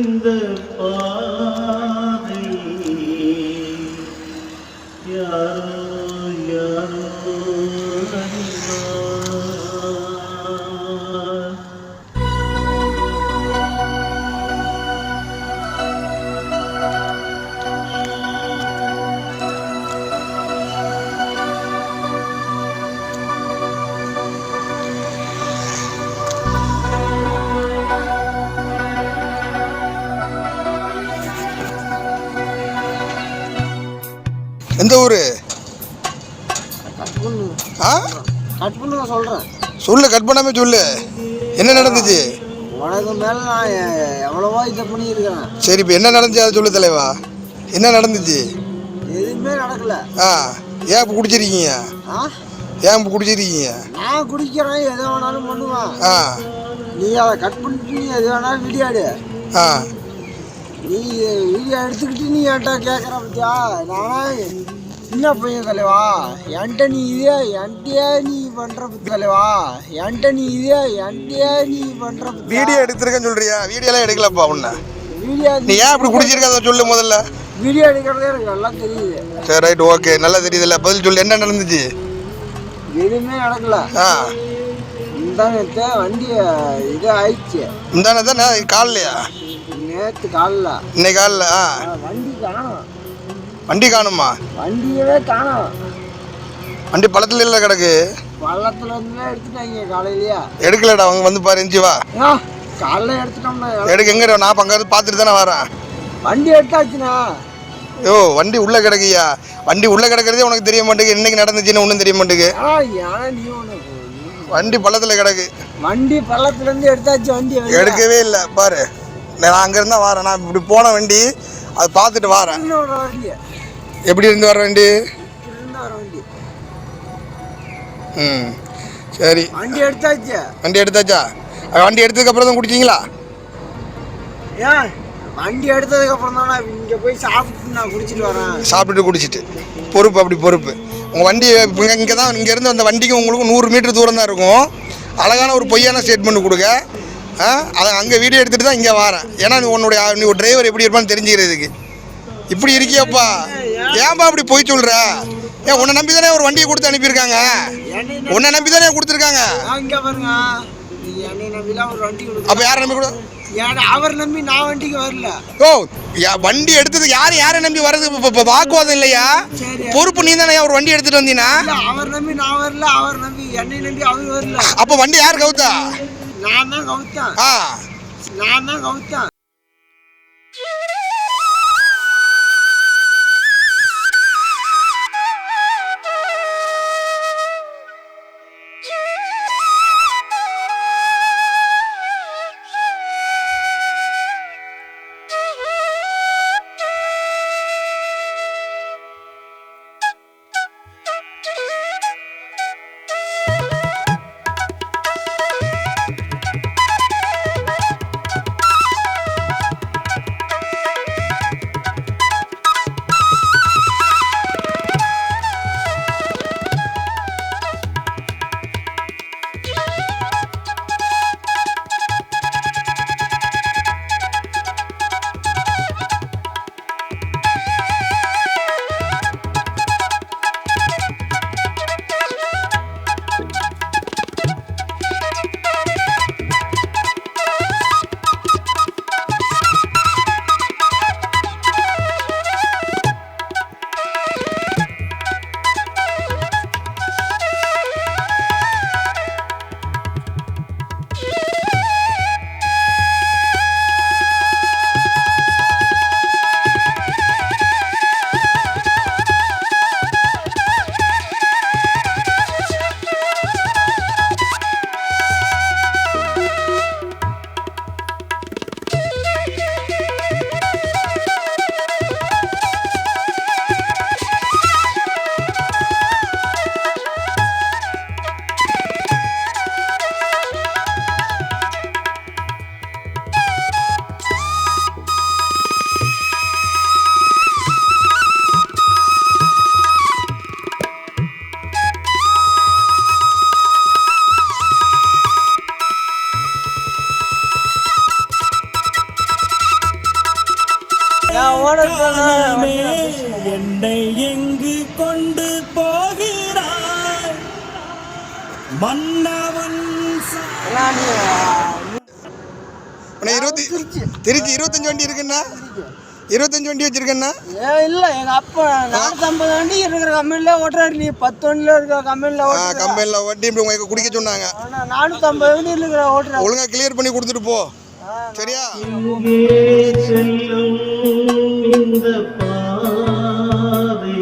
இந்த பா ஊர்? ஆ? கட் பண்ணுங்க சொல்கிறேன் சொல்லு கட் பண்ணாமல் சொல்லு. என்ன நடந்துச்சு? உனக்கு மேலே நான் எவ்வளவோ இதை பண்ணியிருக்கிறேன் சரி இப்போ என்ன நடந்துச்சு அதை சொல்லு தலைவா. என்ன நடந்துச்சு? எதுவுமே நடக்கல ஆ ஏன் இப்போ குடிச்சிருக்கீங்க? ஆ ஏன் இப்போ குடிச்சிருக்கீங்க? நான் குடிக்கிறேன் எதை வேணாலும் பண்ணுவேன் ஆ. நீ அதை கட் பண்ணிட்டு நீ எது வேணாலும் விடியாடு ஆ. நீ வீடியோ எடுத்துக்கிட்டு நீ என்கிட்ட கேட்குற பத்தியா? நானா சின்ன பையன் தலைவா. என்கிட்ட நீ இதே என்கிட்டயே நீ பத்தி தலைவா. என்கிட்ட நீ இதே என்கிட்டயே நீ பத்தி வீடியோ எடுத்திருக்கேன்னு சொல்றியா? வீடியோலாம் எடுக்கலப்பா உன்ன. வீடியோ நீ ஏன் இப்படி குடிச்சிருக்க? அதை சொல்லு முதல்ல. வீடியோ எடுக்கிறதே எனக்கு நல்லா தெரியுது. சரி ரைட் ஓகே. நல்லா தெரியுதுல்ல. பதில் சொல்லு. என்ன நடந்துச்சு? எதுவுமே நடக்கல. ஆ. இந்த நேற்று வண்டி இது ஆயிடுச்சு. இந்தானே தானே காலைலையா? நேற்று காலைல. இன்னைக்கு காலைல ஆ வண்டி வண்டி காணுமா? வண்டியவே காணும். வண்டி பழத்துல இல்லை கிடக்கு. பள்ளத்துல இருந்துமே எடுத்துட்டாங்க காலையிலயே. எடுக்கலடா அவங்க வந்து பாரு எஞ்சி வா. காலைல எடுத்துட்டோம்னா எடுக்க எங்க நான் இப்போ அங்கே பார்த்துட்டு தானே வரேன். வண்டி எடுத்தாச்சுண்ணா. யோ வண்டி உள்ள கிடக்குயா வண்டி உள்ள கிடக்கிறதே உனக்கு தெரிய மாட்டேங்குது. இன்னைக்கு நடந்துச்சுன்னு ஒன்றும் தெரிய மாட்டேங்குது. வண்டி பள்ளத்துல கிடக்கு. வண்டி பள்ளத்துல இருந்து எடுத்தாச்சு வண்டி எடுக்கவே இல்லை. பாரு. நான் அங்க இருந்தா வரேன். நான் இப்படி போன வண்டி அதை பார்த்துட்டு வரேன். எப்படி இருந்து வர வண்டி? ம் சரி. வண்டி எடுத்தாச்சு. வண்டி எடுத்தாச்சா? வண்டி எடுத்ததுக்கு அப்புறம் தான் குடிச்சிங்களா ஏன்? வண்டி எடுத்ததுக்கு அப்புறம் தான் இங்க போய் சாப்பிட்டு நான் குடிச்சிட்டு வரேன். சாப்பிட்டுட்டு குடிச்சிட்டு. பொறுப்பு அப்படி பொறுப்பு. உங்கள் வண்டி இங்கே இங்கே தான் இங்கேருந்து அந்த வண்டிக்கு உங்களுக்கு நூறு மீட்டர் தூரம் தான் இருக்கும். அழகான ஒரு பொய்யான ஸ்டேட்மெண்ட் கொடுங்க. அதை அங்கே வீடியோ எடுத்துகிட்டு தான் இங்கே வரேன். ஏன்னா நீ உன்னுடைய நீ ஒரு டிரைவர் எப்படி இருப்பான்னு தெரிஞ்சுக்கிறதுக்கு. இப்படி இருக்கியப்பா. ஏன்பா அப்படி போய் சொல்கிற ஏன் உன்னை நம்பி தானே ஒரு வண்டியை கொடுத்து அனுப்பியிருக்காங்க? உன்னை நம்பி தானே கொடுத்துருக்காங்க அப்போ யாரை நம்பி கொடு? அவர் நம்பி நான் வண்டிக்கு வரல. ஓ யா வண்டி எடுத்தது யார்? யாரை நம்பி வர்றது? இப்போ வாக்குவாதம் இல்லையா? பொறுப்பு நீ தானே ஒரு வண்டி எடுத்துகிட்டு வந்தீங்கன்னா அவர் நம்பி நான் வரல அவர் நம்பி என்னை நம்பி அவர் வரல. அப்போ வண்டி யார் கவுத்தா? நான் தான் கவுத்தேன். ஆ. நான் தான் கவுத்தேன். என்னை எங்கு கொண்டு போகிறாய்? மன்னவன் இருபத்தி திருச்சி. இருபத்தஞ்சு வண்டி இருக்குண்ணா இருபத்தஞ்சு வண்டி வச்சிருக்கேண்ணா ஏன் இல்லை எங்கள் அப்பா நானூற்றம்பது வண்டி இருக்கிற கம்பெனியில் ஓட்டுறாரு. நீ பத்து வண்டியில் இருக்கிற கம்பெனியில் ஓட்டுற. கம்பெனியில் வண்டி இப்படி உங்களுக்கு குடிக்க சொன்னாங்க. ஆனால் நானூற்றம்பது வண்டி இருக்கிற ஓட்டுற. ஒழுங்கா கிளியர் பண்ணி கொடுத்துட்டு போ. சரியா? செல்லும் இந்த பாதை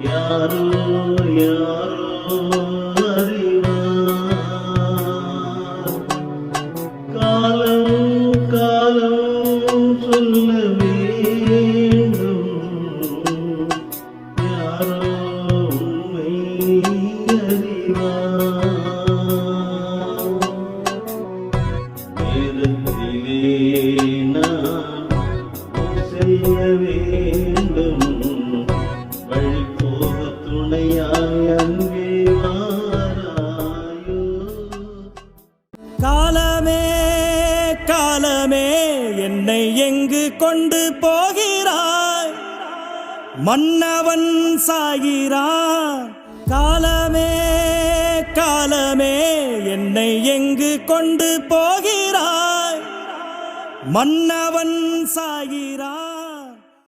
யாரோ யாரோ அறிவார். காலம் காலம் சொல்ல வேண்டும். யாரோ உண்மை அறிவார். காலமே காலமே என்னை எங்கு கொண்டு போகிறாய்? மன்னவன் சாகிறான். காலமே காலமே என்னை எங்கு கொண்டு போகிறாய்? மன்னவன் சாகிறான்.